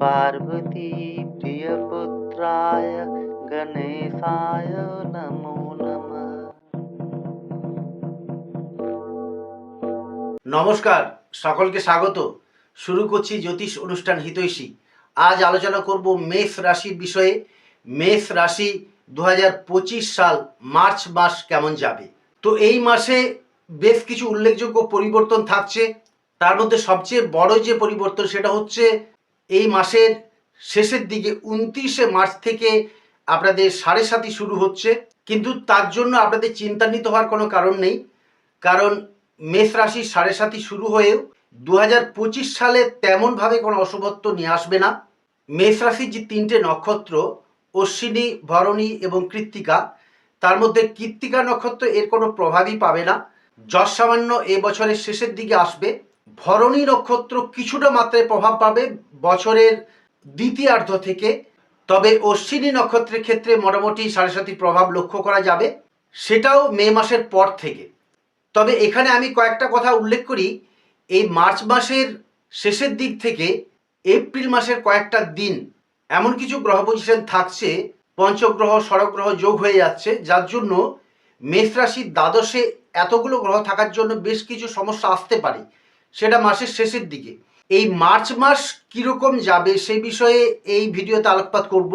पार्वती प्रियपुत्राय गणेशाय नमो नमः নমস্কার সকলকে স্বাগত শুরু করছি জ্যোতিষ অনুষ্ঠান হিতৈষী আজ আলোচনা করব মেষ রাশির বিষয়ে মেষ রাশি দু সাল মার্চ মাস কেমন যাবে তো এই মাসে বেশ কিছু উল্লেখযোগ্য পরিবর্তন থাকছে তার মধ্যে সবচেয়ে বড় যে পরিবর্তন সেটা হচ্ছে এই মাসের শেষের দিকে উনত্রিশে মার্চ থেকে আপনাদের সাড়ে সাতি শুরু হচ্ছে। কিন্তু তার জন্য আপনাদের চিন্তান্বিত হওয়ার কোনো কারণ নেই। কারণ মেষ রাশির সাড়ে সাতি শুরু হয়েও দু হাজার পঁচিশ সালে তেমনভাবে কোনো অশুভত্ব নিয়ে আসবে না। মেষ রাশির যে তিনটে নক্ষত্র, অশ্বিনী, ভরণী এবং কৃত্তিকা, তার মধ্যে কৃত্তিকা নক্ষত্র এর কোনো প্রভাবই পাবে না। যশ সামান্য এ বছরের শেষের দিকে আসবে। ভরণী নক্ষত্র কিছুটা মাত্রায় প্রভাব পাবে। বছরের দ্বিতীয়ার্ধ থেকে। তবে অশ্বিনী নক্ষত্রের ক্ষেত্রে মোটামুটি সাড়ে সাতির প্রভাব লক্ষ্য করা যাবে। সেটাও মে মাসের পর থেকে। তবে এখানে আমি কয়েকটা কথা উল্লেখ করি। এই মার্চ মাসের শেষের দিক থেকে এপ্রিল মাসের কয়েকটা দিন এমন কিছু গ্রহ পজিশন থাকছে, পঞ্চগ্রহ, ষড়গ্রহ যোগ হয়ে যাচ্ছে, যার জন্য মেষ রাশির দ্বাদশে এতগুলো গ্রহ থাকার জন্য বেশ কিছু সমস্যা আসতে পারে। সেটা মাসের শেষের দিকে। এই মার্চ মাস কীরকম যাবে সেই বিষয়ে এই ভিডিওতে আলোকপাত করব।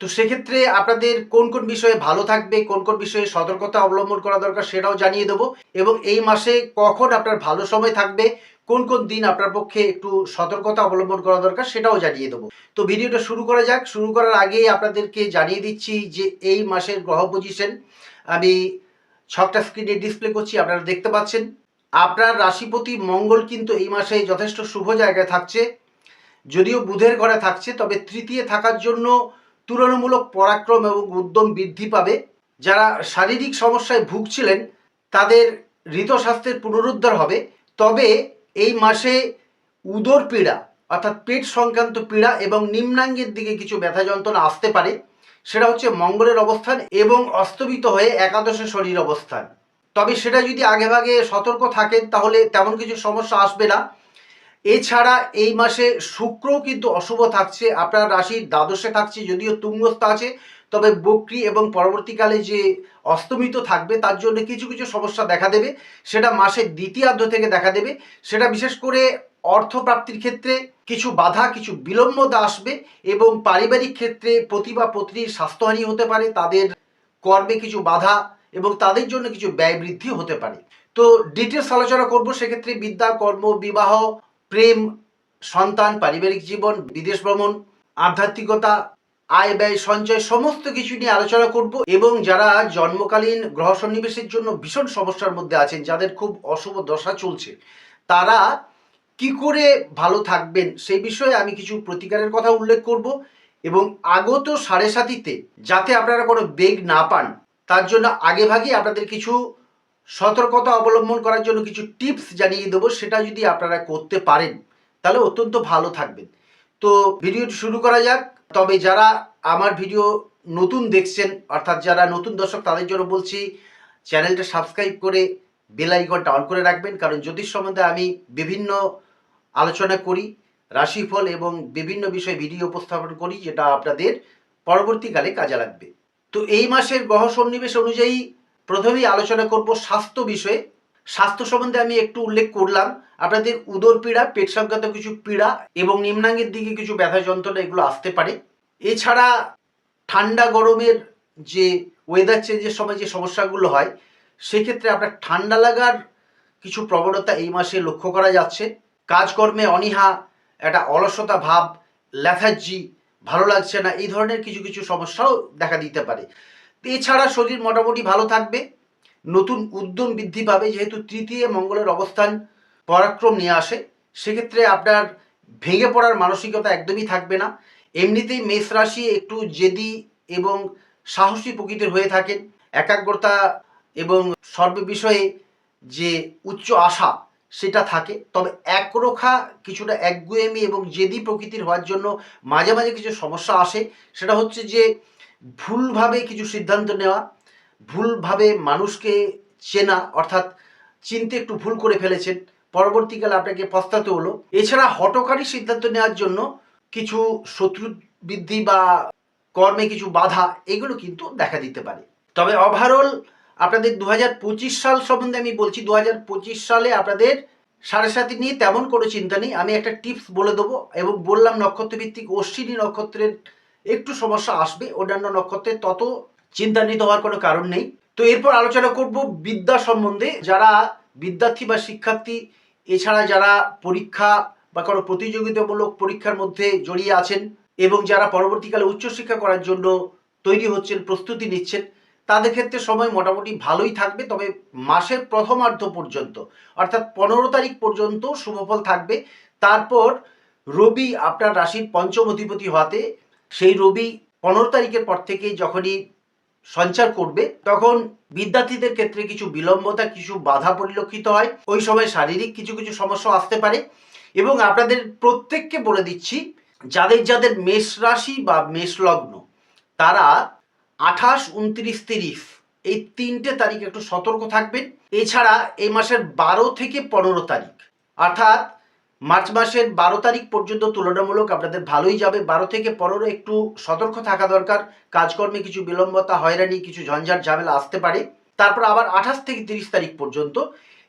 তো সেক্ষেত্রে আপনাদের কোন কোন বিষয়ে ভালো থাকবে, কোন কোন বিষয়ে সতর্কতা অবলম্বন করা দরকার সেটাও জানিয়ে দেবো এবং এই মাসে কখন আপনার ভালো সময় থাকবে, কোন কোন দিন আপনার পক্ষে একটু সতর্কতা অবলম্বন করা দরকার সেটাও জানিয়ে দেবো। তো ভিডিওটা শুরু করা যাক। শুরু করার আগেই আপনাদেরকে জানিয়ে দিচ্ছি যে এই মাসের গ্রহ পজিশন আমি ছকটা স্ক্রিনে ডিসপ্লে করছি, আপনারা দেখতে পাচ্ছেন। আপনার রাশিপতি মঙ্গল কিন্তু এই মাসে যথেষ্ট শুভ জায়গায় থাকছে। যদিও বুধের ঘরে থাকছে, তবে তৃতীয় থাকার জন্য তুলনামূলক পরাক্রম এবং উদ্যম বৃদ্ধি পাবে। যারা শারীরিক সমস্যায় ভুগছিলেন, তাদের ঋতস্বাস্থ্যের পুনরুদ্ধার হবে। তবে এই মাসে উদর পীড়া, অর্থাৎ পেট সংক্রান্ত পীড়া এবং নিম্নাঙ্গের দিকে কিছু ব্যথা যন্ত্রণা আসতে পারে। সেটা হচ্ছে মঙ্গলের অবস্থান এবং অস্তমিত হয়ে একাদশে শরীর অবস্থান। তবে সেটা যদি আগেভাগে সতর্ক থাকেন, তাহলে তেমন কিছু সমস্যা আসবে না। এছাড়া এই মাসে শুক্রও কিন্তু অশুভ থাকছে, আপনার রাশির দ্বাদশে থাকছে, যদিও তুঙ্গস্থ আছে। তবে বক্রি এবং পরবর্তীকালে যে অস্তমিত থাকবে, তার জন্য কিছু কিছু সমস্যা দেখা দেবে। সেটা মাসের দ্বিতীয়ার্ধ থেকে দেখা দেবে। সেটা বিশেষ করে অর্থপ্রাপ্তির ক্ষেত্রে কিছু বাধা, কিছু বিলম্বতা আসবে এবং পারিবারিক ক্ষেত্রে পতি বা পত্নীর স্বাস্থ্যহানি হতে পারে, তাদের কর্মে কিছু বাধা এবং তাদের জন্য কিছু ব্যয় বৃদ্ধি হতে পারে। তো ডিটেলস আলোচনা করব, সেক্ষেত্রে বিদ্যা, কর্ম, বিবাহ, প্রেম, সন্তান, পারিবারিক জীবন, বিদেশ ভ্রমণ, আধ্যাত্মিকতা, আয় ব্যয়, সঞ্চয়, সমস্ত কিছু নিয়ে আলোচনা করব এবং যারা জন্মকালীন গ্রহ সন্নিবেশের জন্য ভীষণ সমস্যার মধ্যে আছেন, যাদের খুব অশুভ দশা চলছে, তারা কি করে ভালো থাকবেন সেই বিষয়ে আমি কিছু প্রতিকারের কথা উল্লেখ করব এবং আগত সাড়ে সাতিতে যাতে আপনারা কোনো বেগ না পান তার জন্য আগেভাগেই আপনাদের কিছু সতর্কতা অবলম্বন করার জন্য কিছু টিপস জানিয়ে দেবো, সেটা যদি আপনারা করতে পারেন, তাহলে অত্যন্ত ভালো থাকবেন তো ভিডিওটি শুরু করা যাক। তবে যারা আমার ভিডিও নতুন দেখছেন, অর্থাৎ যারা নতুন দর্শক, তাদের জন্য বলছি, চ্যানেলটা সাবস্ক্রাইব করে বেল আইকনটা অন করে রাখবেন, কারণ জ্যোতিষ সম্বন্ধে আমি বিভিন্ন আলোচনা করি, রাশিফল এবং বিভিন্ন বিষয়ে ভিডিও উপস্থাপন করি, যেটা আপনাদের পরবর্তীকালে কাজে লাগবে। তো এই মাসের গ্রহ সন্নিবেশ অনুযায়ী প্রথমেই আলোচনা করব স্বাস্থ্য বিষয়ে। স্বাস্থ্য সম্বন্ধে আমি একটু উল্লেখ করলাম। আপনাদের উদর পীড়া, পেট সংক্রান্ত কিছু পীড়া এবং নিম্নাঙ্গের দিকে কিছু ব্যথা যন্ত্রণা এগুলো আসতে পারে। এছাড়া ঠান্ডা গরমের যে ওয়েদার চেঞ্জের সময় যে সমস্যাগুলো হয়, সেক্ষেত্রে আপনার ঠান্ডা লাগার কিছু প্রবণতা এই মাসে লক্ষ্য করা যাচ্ছে। কাজকর্মে অনীহা, একটা অলসতা ভাব ল্যাথার্জি ভালো লাগছে না, এই ধরনের কিছু কিছু সমস্যাও দেখা দিতে পারে। এছাড়া শরীর মোটামুটি ভালো থাকবে, নতুন উদ্যম বৃদ্ধি পাবে, যেহেতু তৃতীয় মঙ্গলের অবস্থান পরাক্রম নিয়ে আসে, সেক্ষেত্রে আপনার ভেঙে পড়ার মানসিকতা একদমই থাকবে না। এমনিতেই মেষ রাশি একটু জেদি এবং সাহসী প্রকৃতির হয়ে থাকেন। একাগ্রতা এবং সর্ব বিষয়ে যে উচ্চ আশা সেটা থাকে। তবে একরোখা কিছুটা একগুয়েমি এবং জেদি প্রকৃতির হওয়ার জন্য মাঝে মাঝে কিছু সমস্যা আসে। সেটা হচ্ছে যে ভুলভাবে কিছু সিদ্ধান্ত নেওয়া, ভুলভাবে মানুষকে চেনা, অর্থাৎ চিনতে একটু ভুল করে ফেলেছেন। পরবর্তীকালে আপনাকে পস্তাতে হলো। এছাড়া হটকারী সিদ্ধান্ত নেওয়ার জন্য কিছু শত্রু বৃদ্ধি বা কর্মে কিছু বাধা, এগুলো কিন্তু দেখা দিতে পারে। তবে ওভারঅল আপনাদের দু হাজার পঁচিশ সাল সম্বন্ধে আমি বলছি দু হাজার পঁচিশ সালে আপনাদের সাড়ে সাথী নিয়ে তেমন কোনো চিন্তা নেই। আমি একটা টিপস বলে দেবো এবং বললাম, নক্ষত্রভিত্তিক অশ্বিনী নক্ষত্রের একটু সমস্যা আসবে, অন্যান্য নক্ষত্রের তত চিন্তান্বিত হওয়ার কোনো কারণ নেই। তো এরপর আলোচনা করব বিদ্যা সম্বন্ধে। যারা বিদ্যার্থী বা শিক্ষার্থী, এছাড়া যারা পরীক্ষা বা কোনো প্রতিযোগিতামূলক পরীক্ষার মধ্যে জড়িয়ে আছেন এবং যারা পরবর্তীকালে উচ্চশিক্ষা করার জন্য তৈরি হচ্ছেন, প্রস্তুতি নিচ্ছেন তাদের ক্ষেত্রে সময় মোটামুটি ভালোই থাকবে, তবে মাসের প্রথমার্ধ পর্যন্ত, অর্থাৎ পনেরো তারিখ পর্যন্ত শুভফল থাকবে। তারপর রবি আপনার রাশির পঞ্চম অধিপতি হওয়াতে, সেই রবি পনেরো তারিখের পর থেকে যখনই সঞ্চার করবে, তখন বিদ্যার্থীদের ক্ষেত্রে কিছু বিলম্বতা, কিছু বাধা পরিলক্ষিত হয়। ওই সময় শারীরিক কিছু কিছু সমস্যা আসতে পারে। এবং আপনাদের প্রত্যেককে বলে দিচ্ছি, যাদের যাদের মেষ রাশি বা মেষ লগ্ন, তারা আঠাশ, উনত্রিশ, তিরিশ। এই তিনটে তারিখ একটু সতর্ক থাকবেন। এছাড়া এই মাসের বারো থেকে পনেরো তারিখ। অর্থাৎ মার্চ মাসের বারো তারিখ পর্যন্ত তুলনামূলক আপনাদের ভালোই যাবে। বারো থেকে পনেরো একটু সতর্ক থাকা দরকার। কাজকর্মে কিছু বিলম্বতা, হয়রানি, কিছু ঝঞ্ঝাট, ঝামেলা আসতে পারে। তারপর আবার আঠাশ থেকে তিরিশ তারিখ পর্যন্ত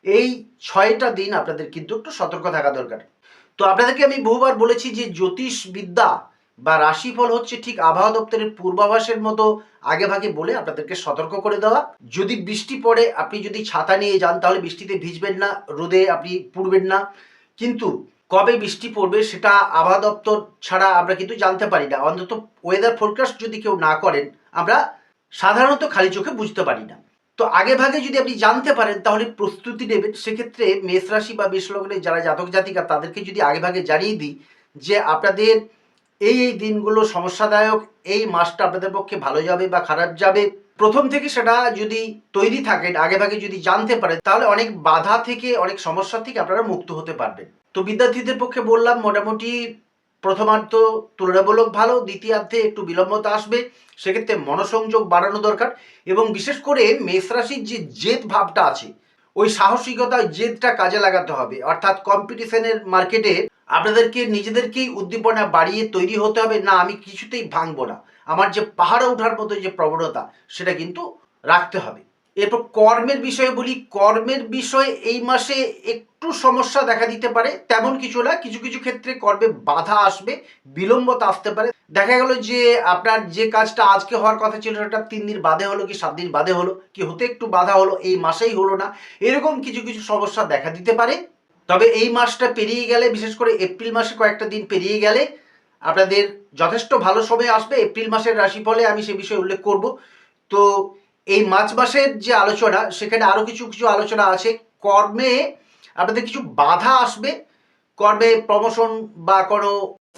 এই ছয়টা দিন আপনাদের কিন্তু একটু সতর্ক থাকা দরকার। তো আপনাদেরকে আমি বহুবার বলেছি যে জ্যোতিষ বিদ্যা বা রাশিফল হচ্ছে ঠিক আবহাওয়া দপ্তরের পূর্বাভাসের মতো আগে ভাগে বলে আপনাদেরকে সতর্ক করে দেওয়া। যদি বৃষ্টি পড়ে, আপনি যদি ছাতা নিয়ে যান, তাহলে বৃষ্টিতে ভিজবেন না, রোদে আপনি পুড়বেন না। কিন্তু কবে বৃষ্টি পড়বে সেটা আবহাওয়া দপ্তর ছাড়া আমরা কিন্তু জানতে পারি না। অন্তত ওয়েদার ফোরকাস্ট যদি কেউ না করেন, আমরা সাধারণত খালি চোখে বুঝতে পারি না। তো আগে ভাগে যদি আপনি জানতে পারেন, তাহলে প্রস্তুতি নেবেন। সেক্ষেত্রে মেষ রাশি বা মেষ যারা জাতক জাতিকা তাদেরকে যদি আগে ভাগে জানিয়ে দিই যে আপনাদের এই এই দিনগুলো সমস্যাদায়ক, এই মাসটা আপনাদের পক্ষে ভালো যাবে বা খারাপ যাবে। প্রথম থেকে সেটা যদি তৈরি থাকেন আগে ভাগে যদি জানতে পারেন, তাহলে অনেক বাধা থেকে, অনেক সমস্যা থেকে আপনারা মুক্ত হতে পারবেন। তো বিদ্যার্থীদের পক্ষে বললাম, মোটামুটি প্রথমার্ধ তুলনামূলক ভালো, দ্বিতীয়ার্ধে একটু বিলম্বতা আসবে। সেক্ষেত্রে মনোসংযোগ বাড়ানো দরকার এবং বিশেষ করে মেষ রাশির যে জেদ ভাবটা আছে, ওই সাহসিকতা জেদটা কাজে লাগাতে হবে। অর্থাৎ কম্পিটিশনের মার্কেটে আপনাদেরকে, নিজেদেরকেই উদ্দীপনা বাড়িয়ে তৈরি হতে হবে। না, আমি কিছুতেই ভাঙবো না। আমার যে পাহাড়ে ওঠার মতো যে প্রবণতা, সেটা কিন্তু রাখতে হবে। এরপর কর্মের বিষয়ে বলি। কর্মের বিষয়ে এই মাসে একটু সমস্যা দেখা দিতে পারে। তেমন কিছু না, কিছু কিছু ক্ষেত্রে কর্মে বাধা আসবে বিলম্বতা আসতে পারে। দেখা গেল যে আপনার যে কাজটা আজকে হওয়ার কথা ছিল, সেটা তিন দিন বাদে হলো কি সাত দিন বাদে হলো, কি হতে একটু বাধা হলো, এই মাসেই হলো না। এরকম কিছু কিছু সমস্যা দেখা দিতে পারে। তবে এই মাসটা পেরিয়ে গেলে, বিশেষ করে এপ্রিল মাসে কয়েকটা দিন পেরিয়ে গেলে আপনাদের যথেষ্ট ভালো সময় আসবে। এপ্রিল মাসের রাশিফলে আমি সে বিষয়ে উল্লেখ করব। তো এই মার্চ মাসের যে আলোচনা, সেখানে আরও কিছু কিছু আলোচনা আছে। কর্মে আপনাদের কিছু বাধা আসবে। কর্মে প্রমোশন বা কোনো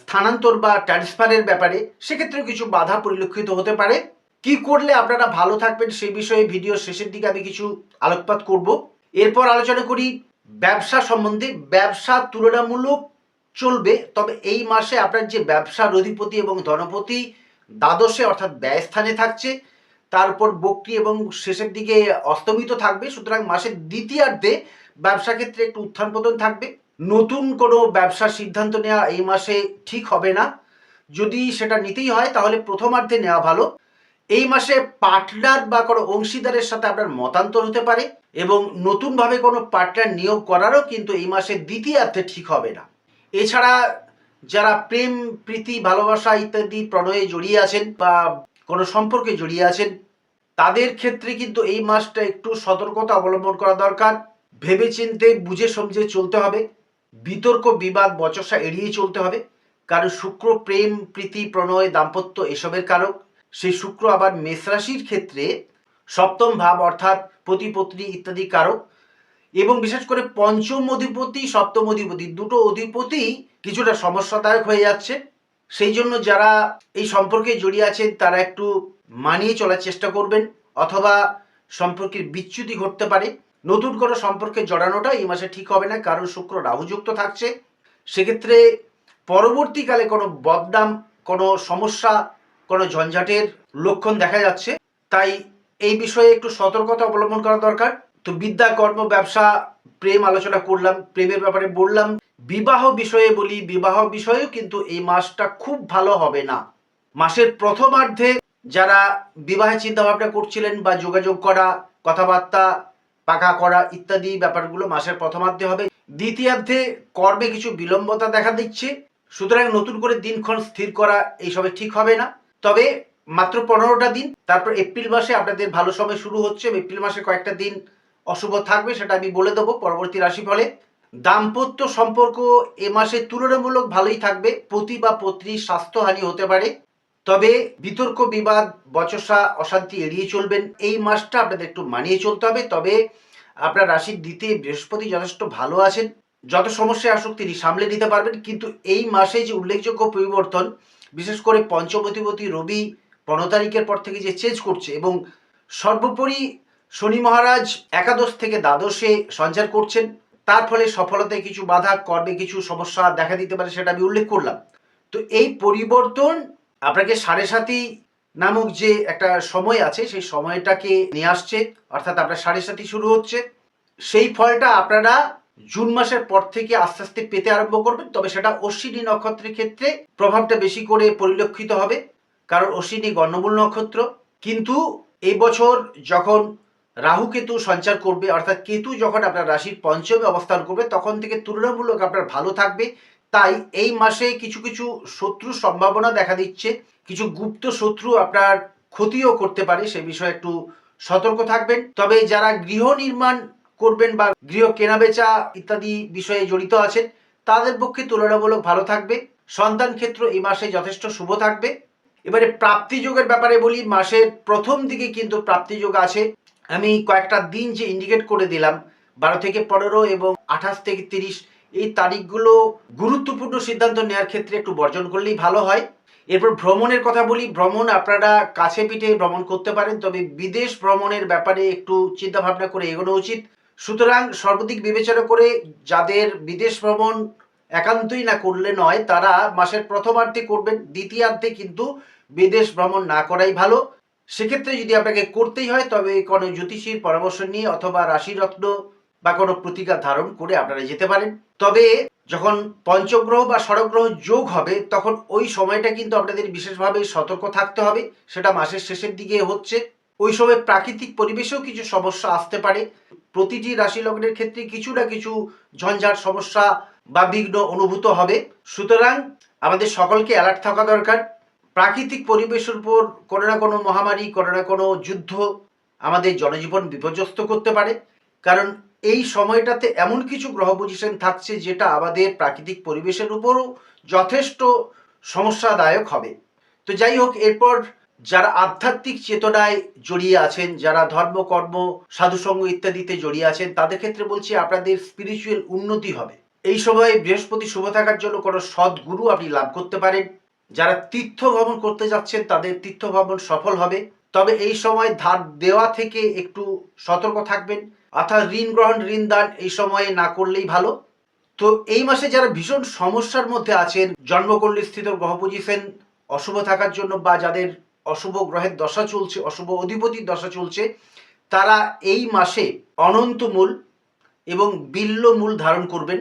স্থানান্তর বা ট্রান্সফারের ব্যাপারে সেক্ষেত্রেও কিছু বাধা পরিলক্ষিত হতে পারে। কি করলে আপনারা ভালো থাকবেন সেই বিষয়ে ভিডিও শেষের দিকে আমি কিছু আলোকপাত করব। এরপর আলোচনা করি ব্যবসা সম্বন্ধে ব্যবসা তুলনামূলক চলবে, তবে এই মাসে আপনার যে ব্যবসার অধিপতি এবং ধনপতি দ্বাদশে অর্থাৎ ব্যয়স্থানে থাকছে তারপর বক্রি এবং শেষের দিকে অস্তমিত থাকবে, সুতরাং মাসের দ্বিতীয়ার্ধে ব্যবসা ক্ষেত্রে একটু উত্থান পতন থাকবে। নতুন কোনো ব্যবসার সিদ্ধান্ত নেওয়া এই মাসে ঠিক হবে না। যদি সেটা নিতেই হয়, তাহলে প্রথমার্ধে নেওয়া ভালো। এই মাসে পার্টনার বা কোনো অংশীদারের সাথে আপনার মতান্তর হতে পারে। এবং নতুনভাবে কোনো পার্টনার নিয়োগ করারও কিন্তু এই মাসের দ্বিতীয়ার্ধে ঠিক হবে না। এছাড়া যারা প্রেম, প্রীতি, ভালোবাসা ইত্যাদি প্রণয়ে জড়িয়ে আছেন বা কোনো সম্পর্কে জড়িয়ে আছেন, তাদের ক্ষেত্রে কিন্তু এই মাসটা একটু সতর্কতা অবলম্বন করা দরকার। ভেবেচিন্তে বুঝে সমঝে চলতে হবে। বিতর্ক, বিবাদ, বচসা এড়িয়ে চলতে হবে। কারণ শুক্র প্রেম, প্রীতি, প্রণয়, দাম্পত্য এসবের কারক। সেই শুক্র আবার মেষ রাশির ক্ষেত্রে সপ্তম ভাব অর্থাৎ পতি পত্নী ইত্যাদি কারক, এবং বিশেষ করে পঞ্চম অধিপতি, সপ্তম অধিপতি, দুটো অধিপতি কিছুটা সমস্যাদায়ক হয়ে যাচ্ছে। সেই জন্য যারা এই সম্পর্কে জড়িয়ে আছেন, তারা একটু মানিয়ে চলার চেষ্টা করবেন, অথবা সম্পর্কের বিচ্যুতি ঘটতে পারে। নতুন কোনো সম্পর্কে জড়ানোটা এই মাসে ঠিক হবে না, কারণ শুক্র রাহুযুক্ত থাকছে। সেক্ষেত্রে পরবর্তীকালে কোনো বদনাম, কোনো সমস্যা, কোনো ঝঞ্ঝাটের লক্ষণ দেখা যাচ্ছে। তাই এই বিষয়ে একটু সতর্কতা অবলম্বন করা দরকার। তো বিদ্যা, কর্ম, ব্যবসা, প্রেম আলোচনা করলাম, প্রেমের ব্যাপারে বললাম। বিবাহ বিষয়ে বলি, বিবাহ বিষয়েও কিন্তু এই মাসটা খুব ভালো হবে না। মাসের প্রথমার্ধে যারা বিবাহের চিন্তা ভাবনা করছিলেন বা যোগাযোগ করা, কথাবার্তা পাকা করা ইত্যাদি ব্যাপারগুলো মাসের প্রথমার্ধে হবে। দ্বিতীয়ার্ধে কর্মে কিছু বিলম্বতা দেখা দিচ্ছে। সুতরাং নতুন করে দিনক্ষণ স্থির করা এইসবে ঠিক হবে না। তবে মাত্র পনেরোটা দিন। তারপর এপ্রিল মাসে আপনাদের ভালো সময় শুরু হচ্ছে এপ্রিল মাসে কয়েকটা দিন অশুভ থাকবে, সেটা আমি বলে দেবো পরবর্তী রাশি রাশিফলে। দাম্পত্য সম্পর্ক এ মাসে তুলনামূলক ভালোই থাকবে পতি বা পত্নীর স্বাস্থ্যহানি হতে পারে। তবে বিতর্ক, বিবাদ, বচসা, অশান্তি এড়িয়ে চলবেন। এই মাসটা আপনাদের একটু মানিয়ে চলতে হবে। তবে আপনার রাশির দ্বিতীয় বৃহস্পতি যথেষ্ট ভালো আছেন। যত সমস্যায় আসুক তিনি সামলে নিতে পারবেন। কিন্তু এই মাসে যে উল্লেখযোগ্য পরিবর্তন, বিশেষ করে পঞ্চমতিপতি রবি পনেরো তারিখের পর থেকে যে চেঞ্জ করছে এবং সর্বোপরি শনি মহারাজ একাদশ থেকে দ্বাদশে সঞ্চার করছেন। তার ফলে সফলতায় কিছু বাধা, কর্মে কিছু সমস্যা দেখা দিতে পারে সেটা আমি উল্লেখ করলাম। তো এই পরিবর্তন আপনাকে সাড়ে সাতি নামক যে একটা সময় আছে, সেই সময়টাকে নিয়ে আসছে, অর্থাৎ আপনার সাড়ে সাতি শুরু হচ্ছে। সেই ফলটা আপনারা জুন মাসের পর থেকে আস্তে আস্তে পেতে আরম্ভ করবেন, তবে সেটা অশ্বিনী নক্ষত্রের ক্ষেত্রে প্রভাবটা বেশি করে পরিলক্ষিত হবে। কারণ অশ্বিনী গণ্যমূল নক্ষত্র। কিন্তু এই বছর যখন রাহু কেতু সঞ্চার করবে, অর্থাৎ কেতু যখন আপনার রাশির পঞ্চমে অবস্থান করবে, তখন থেকে তুলনামূলক আপনার ভালো থাকবে। তাই এই মাসে কিছু কিছু শত্রুর সম্ভাবনা দেখা দিচ্ছে। কিছু গুপ্ত শত্রু আপনার ক্ষতিও করতে পারে, সে বিষয়ে একটু সতর্ক থাকবেন। তবে যারা গৃহ নির্মাণ করবেন বা গৃহ কেনাবেচা ইত্যাদি বিষয়ে জড়িত আছেন, তাদের পক্ষে তুলনামূলক ভালো থাকবে। সন্তান ক্ষেত্র এই মাসে যথেষ্ট শুভ থাকবে। এবারে প্রাপ্তি যোগের ব্যাপারে বলি, মাসের প্রথম দিকে কিন্তু প্রাপ্তি যোগ আছে। আমি কয়েকটা দিন যে ইন্ডিকেট করে দিলাম, বারো থেকে পনেরো এবং আঠাশ থেকে তিরিশ, এই তারিখগুলো গুরুত্বপূর্ণ সিদ্ধান্ত নেওয়ার ক্ষেত্রে একটু বর্জন করলেই ভালো হয়। এরপর ভ্রমণের কথা বলি, ভ্রমণ আপনারা কাছে পিঠে ভ্রমণ করতে পারেন, তবে বিদেশ ভ্রমণের ব্যাপারে একটু চিন্তা ভাবনা করে এগোনো উচিত। সুতরাং সর্বাধিক বিবেচনা করে যাদের বিদেশ ভ্রমণ একান্তই না করলে নয়, তারা মাসের প্রথমার্ধে করবেন, দ্বিতীয়ার্ধে কিন্তু বিদেশ ভ্রমণ না করাই ভালো। সেক্ষেত্রে যদি আপনাকে করতেই হয়, তবে কোনো জ্যোতিষীর পরামর্শ নিয়ে অথবা রাশিরত্ন বা কোনো প্রতিকার ধারণ করে আপনারা যেতে পারেন। তবে যখন পঞ্চগ্রহ বা সড়গ্রহ যোগ হবে, তখন ওই সময়টা কিন্তু আপনাদের বিশেষভাবে সতর্ক থাকতে হবে। সেটা মাসের শেষের দিকে হচ্ছে। ওই সময় প্রাকৃতিক পরিবেশেও কিছু সমস্যা আসতে পারে। প্রতিটি রাশি লগ্নের ক্ষেত্রে কিছু না কিছু ঝঞ্ঝাট সমস্যা বা বিঘ্ন অনুভূত হবে। সুতরাং আমাদের সকলকে অ্যালার্ট থাকা দরকার। প্রাকৃতিক পরিবেশের উপর কোনো না কোনো মহামারী, কোনো না কোনো যুদ্ধ আমাদের জনজীবন বিপর্যস্ত করতে পারে। কারণ এই সময়টাতে এমন কিছু গ্রহ পজিশন থাকছে যেটা আমাদের প্রাকৃতিক পরিবেশের উপরও যথেষ্ট সমস্যাদায়ক হবে। তো যাই হোক, এরপর যারা আধ্যাত্মিক চেতনায় জড়িয়ে আছেন, যারা ধর্মকর্ম সাধুসঙ্গ ইত্যাদিতে জড়িয়ে আছেন, তাদের ক্ষেত্রে বলছি আপনাদের স্পিরিচুয়াল উন্নতি হবে। এই সময় বৃহস্পতি শুভ থাকার জন্য কোনো সদ্গুরু আপনি লাভ করতে পারেন। যারা তীর্থ ভ্রমণ করতে যাচ্ছেন, তাদের তীর্থ ভ্রমণ সফল হবে। তবে এই সময় ধার দেওয়া থেকে একটু সতর্ক থাকবেন। অর্থাৎ ঋণ গ্রহণ, ঋণ দান এই সময়ে না করলেই ভালো। তো এই মাসে যারা ভীষণ সমস্যার মধ্যে আছেন, জন্মকুণ্ডলী স্থিত গ্রহ অশুভ থাকার জন্য বা যাদের অশুভ গ্রহের দশা চলছে, অশুভ অধিপতির দশা চলছে, তারা এই মাসে অনন্তমূল এবং বিল্লমূল ধারণ করবেন।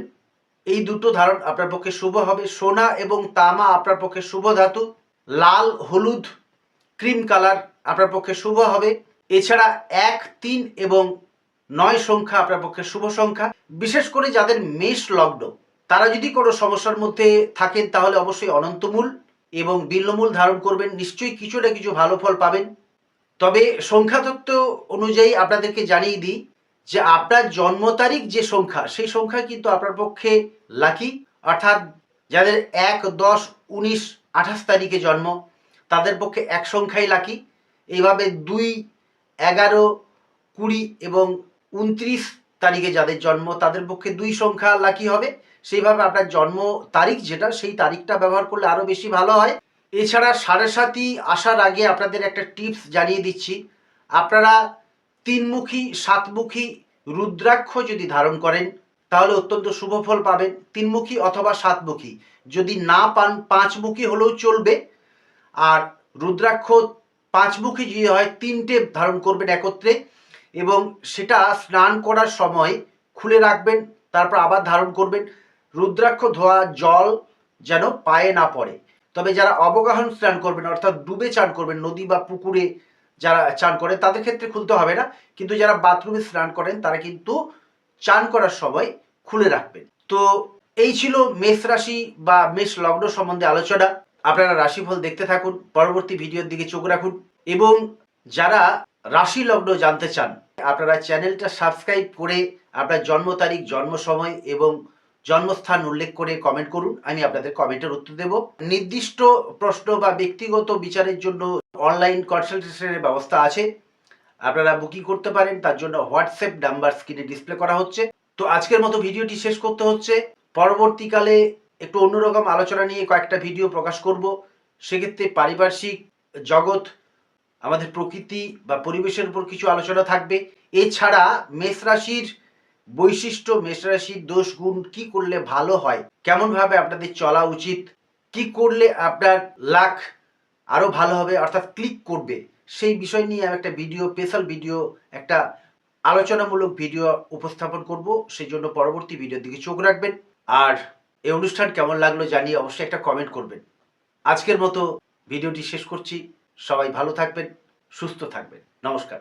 এই দুটো ধারণ আপনার পক্ষে শুভ হবে। সোনা এবং তামা আপনার পক্ষে শুভ ধাতু। লাল, হলুদ, ক্রিম কালার আপনার পক্ষে শুভ হবে। এছাড়া এক, তিন এবং নয় সংখ্যা আপনার পক্ষে শুভ সংখ্যা। বিশেষ করে যাদের মেষ লগ্ন, তারা যদি কোনো সমস্যার মধ্যে থাকেন, তাহলে অবশ্যই অনন্তমূল এবং বিল্লমূল ধারণ করবেন। নিশ্চয়ই কিছু না কিছু ভালো ফল পাবেন। তবে সংখ্যাতত্ত্ব অনুযায়ী আপনাদেরকে জানিয়ে দিই যে আপনার জন্ম তারিখ যে সংখ্যা, সেই সংখ্যা কিন্তু আপনার পক্ষে লাকি অর্থাৎ যাদের এক, দশ, উনিশ, আঠাশ তারিখে জন্ম, তাদের পক্ষে এক সংখ্যাই লাকি এইভাবে দুই, এগারো, কুড়ি এবং উনত্রিশ তারিখে যাদের জন্ম, তাদের পক্ষে দুই সংখ্যা লাকি হবে। সেইভাবে আপনার জন্ম তারিখ যেটা, সেই তারিখটা ব্যবহার করলে আরও বেশি ভালো হয়। এছাড়া সাড়ে সাতই আসার আগে আপনাদের একটা টিপস জানিয়ে দিচ্ছি। আপনারা তিনমুখী, সাতমুখী রুদ্রাক্ষ যদি ধারণ করেন, তাহলে অত্যন্ত শুভ ফল পাবেন। তিনমুখী অথবা সাতমুখী। যদি না পান, পাঁচমুখী হলেও চলবে। আর রুদ্রাক্ষ পাঁচমুখী যদি হয়, তিনটে ধারণ করবেন একত্রে এবং সেটা স্নান করার সময় খুলে রাখবেন, তারপর আবার ধারণ করবেন। রুদ্রাক্ষ ধোয়া, জল যেন পায়ে না পড়ে। তবে যারা অবগাহন স্নান করবেন, অর্থাৎ ডুবে চান করবেন, নদী বা পুকুরে যারা চান করেন, তাদের ক্ষেত্রে খুলতে হবে না। কিন্তু যারা বাথরুমে স্নান করেন, তারা কিন্তু চান করার সময় খুলে রাখবেন। তো এই ছিল মেষ রাশি বা মেষ লগ্ন সম্বন্ধে আলোচনা। আপনারা রাশিফল দেখতে থাকুন, পরবর্তী ভিডিওর দিকে চোখ রাখুন। এবং যারা রাশি লগ্ন জানতে চান, আপনারা চ্যানেলটা সাবস্ক্রাইব করে আপনার জন্ম তারিখ, জন্ম সময় এবং জন্মস্থান উল্লেখ করে কমেন্ট করুন। আমি আপনাদের কমেন্টের উত্তর দেব। নির্দিষ্ট প্রশ্ন বা ব্যক্তিগত বিচারের জন্য অনলাইন কনসালটেশনের ব্যবস্থা আছে। আপনারা বুকিং করতে পারেন। তার জন্য হোয়াটসঅ্যাপ নাম্বার স্ক্রিনে ডিসপ্লে করা হচ্ছে। তো আজকের মতো ভিডিওটি শেষ করতে হচ্ছে। পরবর্তীকালে একটু অন্যরকম আলোচনা নিয়ে কয়েকটা ভিডিও প্রকাশ করব। সেক্ষেত্রে পারিপার্শ্বিক জগৎ, আমাদের প্রকৃতি বা পরিবেশের উপর কিছু আলোচনা থাকবে। এছাড়া মেষ রাশির বৈশিষ্ট্য মেষ রাশির দোষ গুণ কি করলে ভালো হয়? কেমন ভাবে আপনাদের চলা উচিত? কি করলে আপনার লাখ আরও ভালো হবে? অর্থাৎ ক্লিক করবে। সেই বিষয় নিয়ে আমি একটা ভিডিও স্পেশাল ভিডিও, একটা আলোচনামূলক ভিডিও উপস্থাপন করব। সেই জন্য পরবর্তী ভিডিওর দিকে চোখ রাখবেন। আর এই অনুষ্ঠান কেমন লাগল জানিয়ে অবশ্যই একটা কমেন্ট করবেন। আজকের মতো ভিডিওটি শেষ করছি। সবাই ভালো থাকবেন, সুস্থ থাকবেন। নমস্কার।